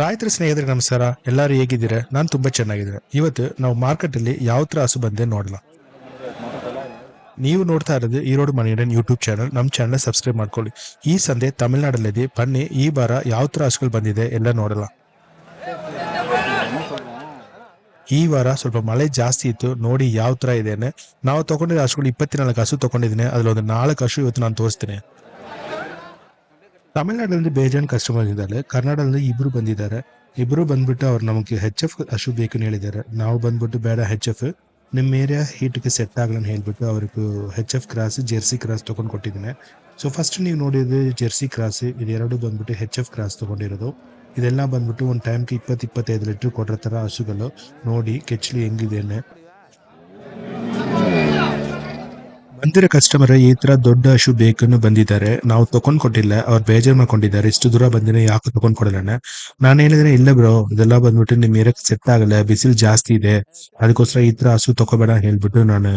ರೈತರ ಸ್ನೇಹಿತರಿಗೆ ನಮಸ್ಕಾರ. ಎಲ್ಲರೂ ಹೇಗಿದ್ದೀರಾ? ನಾನು ತುಂಬಾ ಚೆನ್ನಾಗಿದ್ದೀನಿ. ಇವತ್ತು ನಾವು ಮಾರ್ಕೆಟ್ ಅಲ್ಲಿ ಯಾವ ಥರ ಹಸು ಬಂದೆ ನೋಡಲ್ಲ. ನೀವು ನೋಡ್ತಾ ಇರೋದು ಈರೋಡು ಮಣಿಯನ್ ಯೂಟ್ಯೂಬ್ ಚಾನಲ್. ನಮ್ಮ ಚಾನಲ್ ಸಬ್ಸ್ಕ್ರೈಬ್ ಮಾಡ್ಕೊಳ್ಳಿ. ಈ ಸಂದೆ ತಮಿಳ್ನಾಡಲ್ಲಿದೆ. ಬನ್ನಿ, ಈ ವಾರ ಯಾವ ಥರ ಹಸುಗಳು ಬಂದಿದೆ ಎಲ್ಲ ನೋಡಲ್ಲ. ಈ ವಾರ ಸ್ವಲ್ಪ ಮಳೆ ಜಾಸ್ತಿ ಇತ್ತು. ನೋಡಿ ಯಾವ ಥರ ಇದೆ ನಾವು ತಗೊಂಡಿರೋ ಹಸುಗಳು ಇಪ್ಪತ್ನಾಲ್ಕು ಹಸು ತಗೊಂಡಿದ್ದೀನಿ. ಅದ್ರಲ್ಲಿ ಒಂದು ನಾಲ್ಕು ಹಸು ಇವತ್ತು ನಾನು ತೋರಿಸ್ತೀನಿ. ತಮಿಳ್ನಾಡಿನಲ್ಲಿ ಬೇಜಾನ್ ಕಸ್ಟಮರ್ ಇದ್ದಾರೆ. ಕರ್ನಾಟಕದಲ್ಲಿ ಇಬ್ರು ಬಂದಿದ್ದಾರೆ. ಇಬ್ರು ಬಂದ್ಬಿಟ್ಟು ಅವ್ರು ನಮಗೆ ಹೆಚ್ ಎಫ್ ಅಶು ಬೇಕು ಹೇಳಿದ್ದಾರೆ. ನಾವು ಬಂದ್ಬಿಟ್ಟು ಬೇಡ ಹೆಚ್ ಎಫ್ ನಿಮ್ಮ ಏರಿಯಾ ಹೀಟ್ಗೆ ಸೆಟ್ ಆಗಲ್ಲ ಅಂತ ಹೇಳ್ಬಿಟ್ಟು ಅವ್ರಿಗೆ H F cross jersey cross ತೊಗೊಂಡು ಕೊಟ್ಟಿದ್ದೀನಿ. ಸೊ ಫಸ್ಟ್ ನೀವು ನೋಡಿದ್ರೆ ಜೆರ್ಸಿ ಕ್ರಾಸ್ ಇದೆರಡು ಬಂದ್ಬಿಟ್ಟು ಹೆಚ್ ಎಫ್ ಕ್ರಾಸ್ ತೊಗೊಂಡಿರೋದು. ಇದೆಲ್ಲ ಬಂದ್ಬಿಟ್ಟು ಒಂದು ಟೈಮ್ಗೆ ಇಪ್ಪತ್ತು, ಇಪ್ಪತ್ತೈದು ಲೀಟ್ರ್ ಕೊಟ್ಟಿರೋ ಥರ ಹಸುಗಳು ನೋಡಿ ಕೆಚ್ಲಿ ಹೆಂಗಿದೆ ಬಂದಿರೋ ಕಸ್ಟಮರ್ ಈ ತರ ದೊಡ್ಡ ಶೂ ಬೇಕನ್ನು ಬಂದಿದ್ದಾರೆ. ನಾವು ತಕೊಂಡ್ ಕೊಟ್ಟಿಲ್ಲ. ಅವ್ರು ಬೇಜಾರು ಮಾಡ್ಕೊಂಡಿದ್ದಾರೆ. ಇಷ್ಟು ದೂರ ಬಂದಿನ, ಯಾಕೆ ತಕೊಂಡ್ ಕೊಡಲ್ಲ ನಾನು ಹೇಳಿದ್ರೆ ಇಲ್ಲ ಬ್ರೋ ಇದೆಲ್ಲ ಬಂದ್ಬಿಟ್ಟು ನಿಮ್ ಏರಕ್ ಸೆಟ್ ಆಗಲ್ಲ, ಬಿಸಿಲು ಜಾಸ್ತಿ ಇದೆ. ಅದಕ್ಕೋಸ್ಕರ ಈ ತರ ಹಸು ತಗೋಬೇಡ ಹೇಳ್ಬಿಟ್ಟು ನಾನು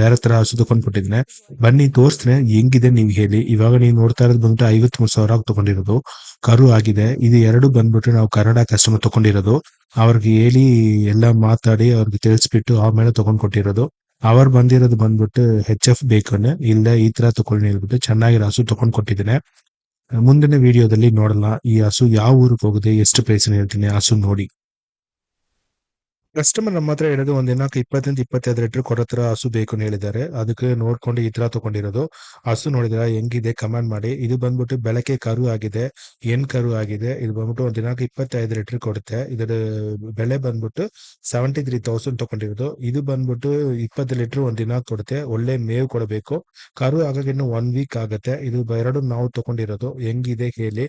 ಬೇರೆ ತರ ಹಸು ತಕೊಂಡ್ ಕೊಟ್ಟಿದ್ನೆ. ಬನ್ನಿ, ತೋರಿಸ್ತೀನಿ. ಹೆಂಗಿದೆ ನೀವು ಹೇಳಿ. ಇವಾಗ ನೀವು ನೋಡ್ತಾ ಇರೋದು ಬಂದ್ಬಿಟ್ಟು ಐವತ್ ಮೂರು ಸಾವಿರ ತಗೊಂಡಿರೋದು. ಕರು ಆಗಿದೆ. ಇದು ಎರಡು ಬಂದ್ಬಿಟ್ಟು ನಾವು ಕನ್ನಡ ಕಸ್ಟಮರ್ ತಗೊಂಡಿರೋದು. ಅವ್ರಿಗೆ ಹೇಳಿ ಎಲ್ಲ ಮಾತಾಡಿ, ಅವ್ರಿಗೆ ತಿಳಿಸ್ಬಿಟ್ಟು ಆಮೇಲೆ ತಗೊಂಡ್ ಕೊಟ್ಟಿರೋದು. ಅವ್ರು ಬಂದಿರೋದು ಬಂದ್ಬಿಟ್ಟು ಹೆಚ್ ಎಫ್ ಬೇಕನ್. ಇಲ್ಲ ಈ ತರ ತಗೊಳ್ಳಿ ಹೇಳ್ಬಿಟ್ಟು ಚೆನ್ನಾಗಿರೋ ಹಸು ತಗೊಂಡ್ ಕೊಟ್ಟಿದ್ದೇನೆ. ಮುಂದಿನ ವಿಡಿಯೋದಲ್ಲಿ ನೋಡಲ್ಲ ಈ ಹಸು ಯಾವ ಊರಿಗೆ ಹೋಗಿದೆ, ಎಷ್ಟು ಪ್ರೈಸ್ ಹೇಳ್ತೀನಿ. ಹಸು ನೋಡಿ. ಕಸ್ಟಮರ್ ನಮ್ಮ ಹತ್ರ ಹೇಳಿದ್ರು ಒಂದ್ ದಿನಕ್ಕೆ ಇಪ್ಪತ್ತರಿಂದ ಇಪ್ಪತ್ತೈದು ಲೀಟರ್ ಕೊಡತ್ರ ತರ ಹಸು ಬೇಕು ಅಂತ ಹೇಳಿದ್ದಾರೆ. ಅದಕ್ಕೆ ನೋಡ್ಕೊಂಡು ಈ ತರ ತಗೊಂಡಿರೋದು. ಹಸು ನೋಡಿದ್ರ ಹೆಂಗಿದೆ ಕಮಾಂಡ್ ಮಾಡಿ. ಇದು ಬಂದ್ಬಿಟ್ಟು ಬೆಳಕೆ ಕರು ಆಗಿದೆ, ಏನ್ ಕರು ಆಗಿದೆ. ಇದು ಬಂದ್ಬಿಟ್ಟು ಒಂದ್ ದಿನಕ್ಕೆ ಇಪ್ಪತ್ತೈದು ಲೀಟರ್ ಕೊಡುತ್ತೆ. ಇದರ ಬೆಲೆ ಬಂದ್ಬಿಟ್ಟು ಸೆವೆಂಟಿ ತ್ರೀ ತೌಸಂಡ್ ತಗೊಂಡಿರೋದು. ಇದು ಬಂದ್ಬಿಟ್ಟು ಇಪ್ಪತ್ತು ಲೀಟರ್ ಒಂದ್ ದಿನ ಕೊಡುತ್ತೆ. ಒಳ್ಳೆ ಮೇವು ಕೊಡಬೇಕು. ಕರು ಆಗಾಗ ಇನ್ನು ಒನ್ ವೀಕ್ ಆಗುತ್ತೆ. ಇದು ಎರಡು ನಾವು ತಗೊಂಡಿರೋದು. ಹೆಂಗಿದೆ ಹೇಳಿ.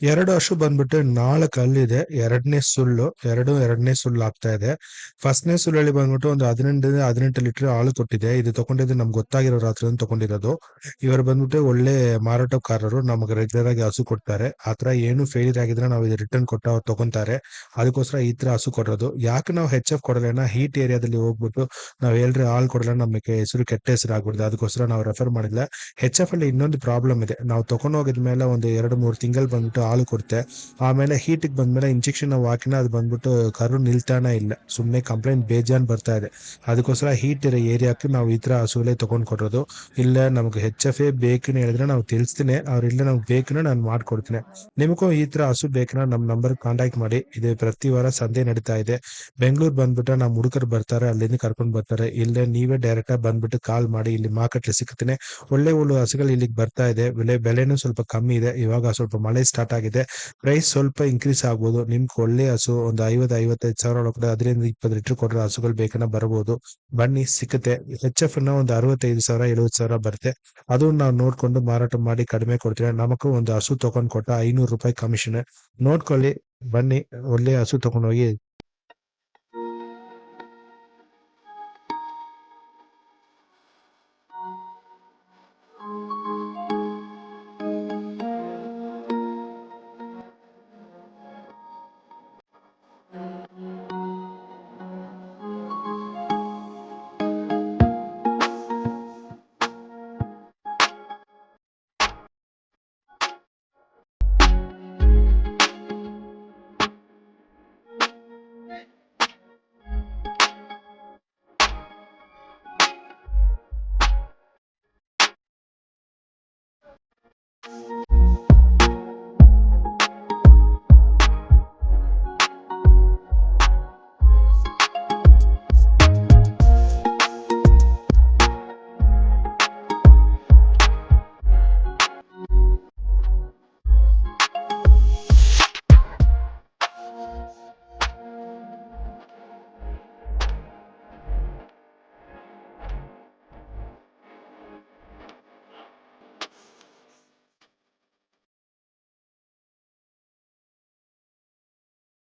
ಎರಡು ಹಸು ಬಂದ್ಬಿಟ್ಟು ನಾಳೆ ಕಲ್ಲಿದೆ. ಎರಡನೇ ಸುಳ್ಳು ಎರಡು, ಎರಡನೇ ಸುಳ್ಳು ಆಗ್ತಾ ಇದೆ. ಫಸ್ಟ್ನೇ ಸುಳ್ಳಲ್ಲಿ ಬಂದ್ಬಿಟ್ಟು ಒಂದು ಹದಿನೆಂಟರಿಂದ ಹದಿನೆಂಟು ಲೀಟರ್ ಹಾಲು ಕೊಟ್ಟಿದೆ ಇದು ತಗೊಂಡಿದ್ದು ನಮ್ಗೆ ಗೊತ್ತಾಗಿರೋ ರಾತ್ರಿ ತಗೊಂಡಿರೋದು. ಇವರು ಬಂದ್ಬಿಟ್ಟು ಒಳ್ಳೆ ಮಾರಾಟಗಾರರು, ನಮಗೆ ರೆಗ್ಯುಲರ್ ಆಗಿ ಹಸು ಕೊಡ್ತಾರೆ. ಆ ಥರ ಏನು ಫೇಲಿಯರ್ ಆಗಿದ್ರೆ ನಾವು ಇದು ರಿಟರ್ನ್ ಕೊಟ್ಟು ಅವ್ರು ತಗೊಂತಾರೆ. ಅದಕ್ಕೋಸ್ಕರ ಈ ತರ ಹಸು ಕೊಡೋದು. ಯಾಕೆ ನಾವು ಹೆಚ್ ಎಫ್ ಕೊಡಲ್ಲ? ಹೀಟ್ ಏರಿಯಾದಲ್ಲಿ ಹೋಗ್ಬಿಟ್ಟು ನಾವು ಹೇಳ್ರಿ ಹಾಲು ಕೊಡಲ್ಲ, ನಮಗೆ ಹೆಸರು ಕೆಟ್ಟ ಹೆಸರು ಆಗ್ಬಿಡ್ದು ಅದಕ್ಕೋಸ್ಕರ ನಾವು ರೆಫರ್ ಮಾಡಿಲ್ಲ. ಹೆಚ್ ಎಫ್ ಅಲ್ಲಿ ಇನ್ನೊಂದು ಪ್ರಾಬ್ಲಮ್ ಇದೆ. ನಾವು ತಗೊಂಡ್ ಮೇಲೆ ಒಂದು ಎರಡು, ಮೂರು ತಿಂಗಳು ಬಂದ್ಬಿಟ್ಟು ಹಾಲು ಕೊಡುತ್ತೆ ಆಮೇಲೆ ಹೀಟಿಗೆ ಬಂದ್ಮೇಲೆ ಇಂಜೆಕ್ಷನ್ ನಾವು ಹಾಕಿನ ಅದು ಬಂದ್ಬಿಟ್ಟು ಕರು ನಿಲ್ತಾನೆ ಇಲ್ಲ. ಸುಮ್ಮನೆ ಕಂಪ್ಲೇಂಟ್ ಬೇಜಾನ್ ಬರ್ತಾ ಇದೆ. ಅದಕ್ಕೋಸ್ಕರ ಹೀಟ್ ಇರೋ ಏರಿಯಾಕ್ಕೆ ನಾವು ಈ ಥರ ಹಸುಲೆ ತಗೊಂಡ್ ಕೊಡೋದು. ಇಲ್ಲ, ನಮ್ಗೆ ಹೆಚ್ ಎಫ್ ಎ ಬೇಕನ್ನು ಹೇಳಿದ್ರೆ ನಾವು ತಿಳಿಸ್ತೀನಿ. ಅವ್ರ ಇಲ್ಲ ನಮ್ಗೆ ಬೇಕನ್ನ ನಾನು ಮಾಡ್ಕೊಡ್ತೀನಿ. ನಿಮಗೂ ಈ ಥರ ಹಸು ಬೇಕನ್ನ ನಮ್ಮ ನಂಬರ್ ಕಾಂಟ್ಯಾಕ್ಟ್ ಮಾಡಿ. ಇದು ಪ್ರತಿ ವಾರ ಸಂದೆ ನಡೀತಾ ಇದೆ. ಬೆಂಗಳೂರು ಬಂದ್ಬಿಟ್ಟು ನಮ್ಮ ಹುಡುಗರು ಬರ್ತಾರೆ, ಅಲ್ಲಿಂದ ಕರ್ಕೊಂಡು ಬರ್ತಾರೆ. ಇಲ್ಲೇ ನೀವೇ ಡೈರೆಕ್ಟ್ ಆಗಿ ಬಂದ್ಬಿಟ್ಟು ಕಾಲ್ ಮಾಡಿ, ಇಲ್ಲಿ ಮಾರ್ಕೆಟ್ ಸಿಗ್ತೀನಿ ಒಳ್ಳೆ ಒಳ್ಳೆ ಹಸುಗಳು ಇಲ್ಲಿಗೆ ಬರ್ತಾ ಇದೆ. ಬೆಲೆ, ಬೆಲೆನೂ ಸ್ವಲ್ಪ ಕಮ್ಮಿ ಇದೆ. ಇವಾಗ ಸ್ವಲ್ಪ ಮಳೆ ಸ್ಟಾರ್ಟ್ ಆಗಿದೆ. ಪ್ರೈಸ್ ಸ್ವಲ್ಪ ಇನ್ಕ್ರೀಸ್ ಆಗ್ಬೋದು. ನಿಮ್ಗೆ ಒಳ್ಳೆ ಹಸು, ಒಂದು ಐವತ್ತು, ಐವತ್ತೈದು ಸಾವಿರ ಒಳಗಡೆ ಅದರಿಂದ ಇಪ್ಪತ್ತು ಲೀಟರ್ ಕೊಟ್ಟರೆ ಹಸುಗಳು ಬೇಕನ್ನ ಬರಬಹುದು ಬನ್ನಿ, ಸಿಕ್ಕುತ್ತೆ. ಎಚ್ ಎಫ್ನ ಒಂದು ಅರವತ್ತೈದು ಸಾವಿರ ಎಳುವತ್ತು ಸಾವಿರ ಬರುತ್ತೆ. ಅದು ನಾವು ನೋಡ್ಕೊಂಡು ಮಾರಾಟ ಮಾಡಿ ಕಡಿಮೆ ಕೊಡ್ತೀವಿ ನಮಗೂ ಒಂದು ಹಸು ತಗೊಂಡ್ ಕೊಟ್ಟ ಐನೂರು ರೂಪಾಯಿ ಕಮಿಷನ್ ನೋಡ್ಕೊಳ್ಳಿ, ಬನ್ನಿ, ಒಳ್ಳೆ ಹಸು ತಗೊಂಡೋಗಿ